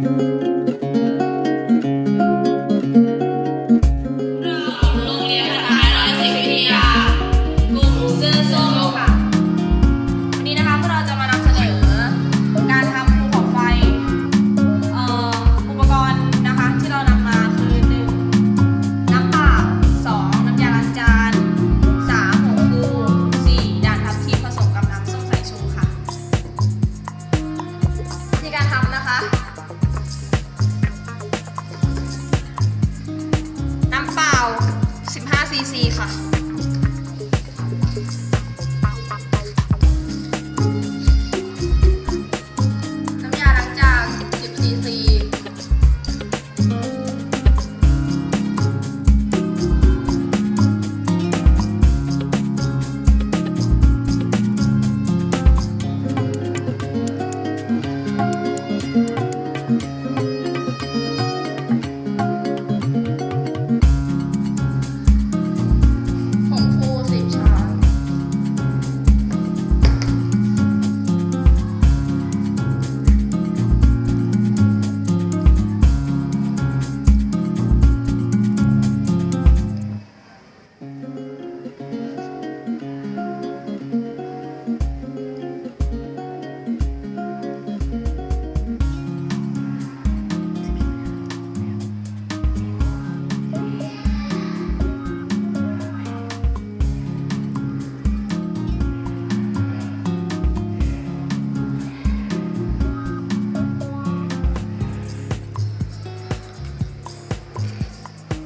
you ซีซีค่ะ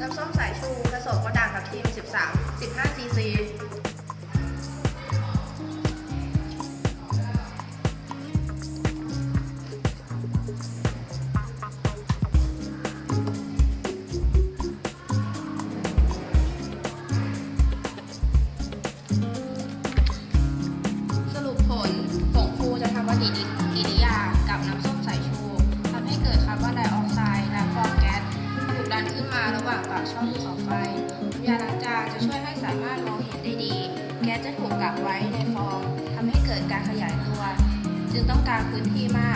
น้ำส้มสายชูผสมกระด่างกับทีม 13 15cc หว่างปากช่องภูเขาไฟยาล้างจาจะช่วยให้สามารถมองเห็นได้ดี แก๊สจะถูกกักไว้ในฟองทำให้เกิดการขยายตัว จึงต้องการพื้นที่มาก